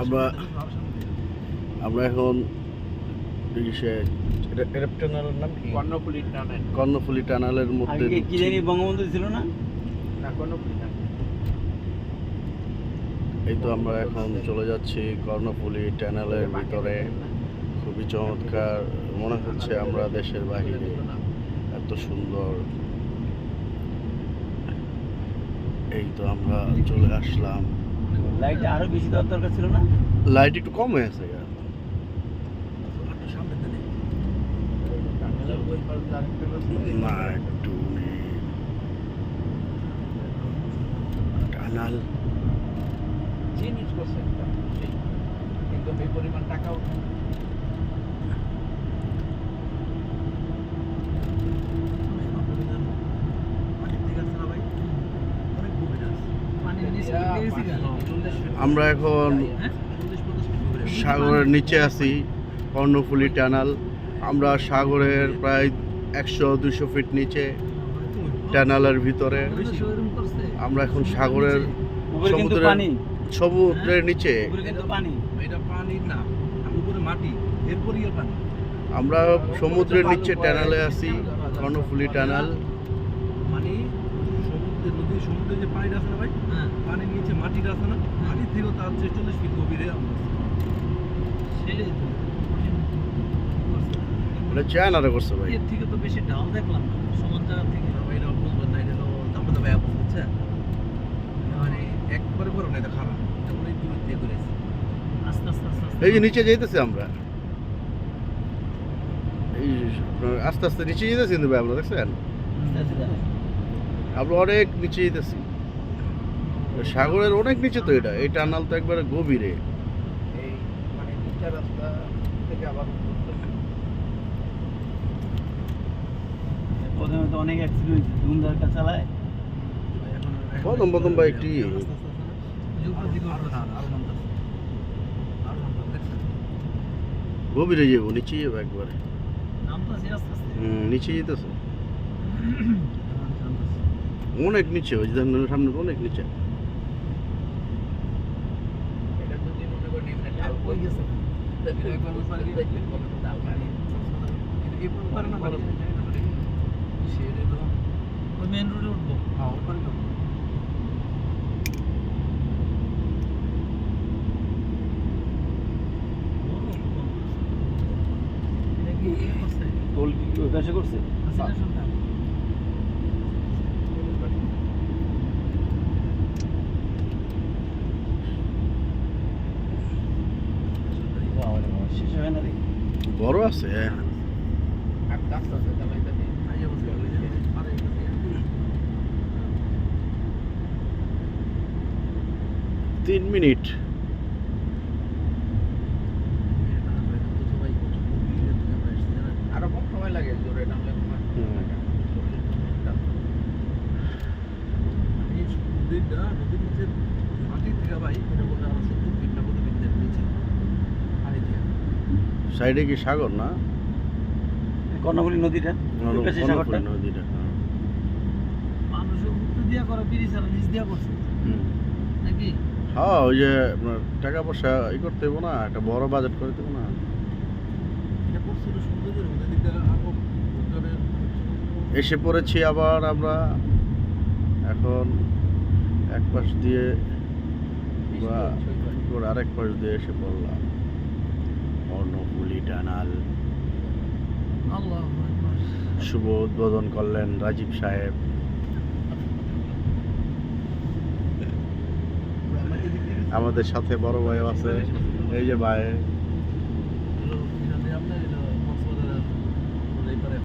আমরা আমরা এখন টানেলের নাম কি? কর্ণফুলি টানেল। কর্ণফুলি টানেলের মধ্যে কি জানি বঙ্গবন্ধু ছিল না? না কর্ণফুলি এই তো আমরা এখন চলে যাচ্ছি কর্ণফুলি টানেলের ভিতরে। খুবই চমৎকার। মনে হচ্ছে আমরা দেশের বাহিরে। এত সুন্দর। এই তো আমরা চলে আসলাম। লাইট আরও বেশি দেওয়ার দরকার ছিল না? লাইট একটু কম হয়ে আছে। না একটু টানাল জিনিস করছে কিন্তু এই পরিমাণ টাকাও আমরা এখন সাগরের নিচে আছি কর্ণফুলি টানাল। আমরা সাগরের প্রায় একশো দুশো ফিট নিচে টানালের ভিতরে। আমরা এখন সাগরের সমুদ্রের- সমুদ্রের নিচে। আমরা সমুদ্রের নিচে টানালে আছি কর্ণফুলি টানাল। সমুদ্রে নদীর সমুদ্রে যে পানিটা আছে না ভাই পানির নিচে মাটিটা আছে না মাটি থেকেও তার ছেচল্লিশ ফিট গভীরে আমরা চায়নারে করছে ভাই। এর থেকে তো বেশি ঢাল দেখলাম না। সমান জায়গা থেকে ভাই, এটা বুঝবেন না, এটা বুঝছেন? মানে একবারে বড় না, এটা খারাপ। এটা মনে হয় দূরের করেছে। আস্তে আস্তে আস্তে এই যে নিচে যাইতেছি আমরা। এই আস্তে আস্তে নিচে যেতেছি কিন্তু ভাই আমরা দেখছেন? আমরা অনেক নিচে যেতেছি। সাগরের অনেক নিচে তো এটা এই টানাল তো একবারে গভীরে। এই মানে নিচা রাস্তা থেকে আবার প্রথমে তো অনেক অ্যাক্সিডেন্ট ধুমধারকা চালায়। প্রথম প্রথম ভাই একটি? গভীরে যাব নিচে যাব একবারে। নিচে যেতেছে। অনেক নিচে ওই যে দেখেন সামনে অনেক নিচে। মনে এমনি ঢাল ওই গেছে এটা একবার ওই পারে গিয়ে দেখবেন, কত ঢাল পানি। এটা এই পারে না, ভালো করে জানি না, মানে সেরে তো ওই মেন রোডে উঠবো হ্যাঁ, ওই পারে যাব। এটা কি ইয়ে করছে টোল কি ওই পাশে করছে হাসিনা সরকার বাবারে বাবা, শেষ হয় না রে বড় আছে আর গাছ আছে, তাহলে এটা দিয়ে- আইয়া বসে ওই যে আরে এটা দিয়ে- তিন মিনিট। আরও কম সময় লাগে জোরে টানলে নদীটা নদীর নিচে মাটির থেকে ভাই এটা বলতে আরও সত্তর ফিট না কত ফিট নিচে পানি দিয়ে সাইডে কি সাগর না? কর্ণফুলী নদীটা কর্ণফুলী নদীটা হ্যাঁ। হ্যাঁ ওই যে আপনার টাকা পয়সা ই করতে না একটা বড় বাজেট করে দেবো না। এসে পড়েছি আবার আমরা। এখন এক পাশ দিয়ে বা আরেক পাশ দিয়ে এসে পড়লাম। টানাল শুভ উদ্বোধন করলেন রাজীব সাহেব। আমাদের সাথে বড় ভাই আছে। এই যে ভাই।